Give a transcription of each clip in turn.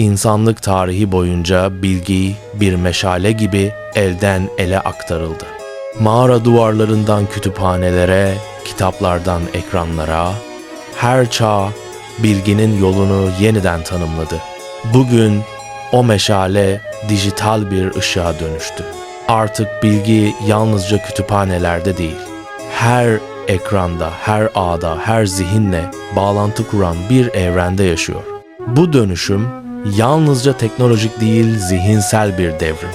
İnsanlık tarihi boyunca bilgi bir meşale gibi elden ele aktarıldı. Mağara duvarlarından kütüphanelere, kitaplardan ekranlara, her çağ bilginin yolunu yeniden tanımladı. Bugün o meşale dijital bir ışığa dönüştü. Artık bilgi yalnızca kütüphanelerde değil, her ekranda, her ağda, her zihinle bağlantı kuran bir evrende yaşıyor. Bu dönüşüm yalnızca teknolojik değil, zihinsel bir devrim.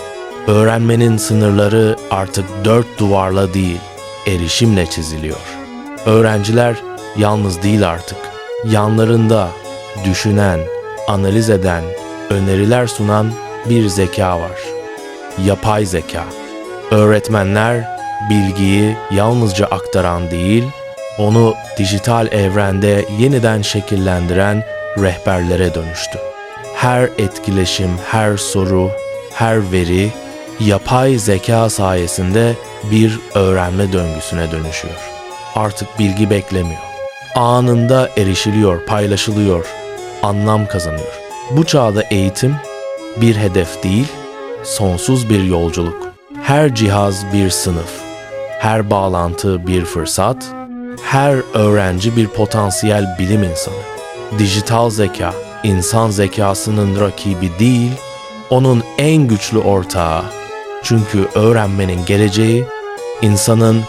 Öğrenmenin sınırları artık dört duvarla değil, erişimle çiziliyor. Öğrenciler yalnız değil artık. Yanlarında düşünen, analiz eden, öneriler sunan bir zeka var. Yapay zeka. Öğretmenler bilgiyi yalnızca aktaran değil, onu dijital evrende yeniden şekillendiren rehberlere dönüştü. Her etkileşim, her soru, her veri yapay zeka sayesinde bir öğrenme döngüsüne dönüşüyor. Artık bilgi beklemiyor. Anında erişiliyor, paylaşılıyor, anlam kazanıyor. Bu çağda eğitim bir hedef değil, sonsuz bir yolculuk. Her cihaz bir sınıf, her bağlantı bir fırsat, her öğrenci bir potansiyel bilim insanı. Dijital zeka, insan zekasının rakibi değil, onun en güçlü ortağı. Çünkü öğrenmenin geleceği, insanın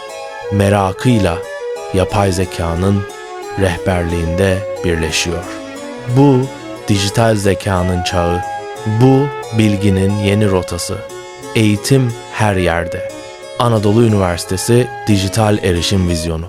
merakıyla yapay zekanın rehberliğinde birleşiyor. Bu dijital zekanın çağı, bu bilginin yeni rotası. Eğitim her yerde. Anadolu Üniversitesi Dijital Erişim Vizyonu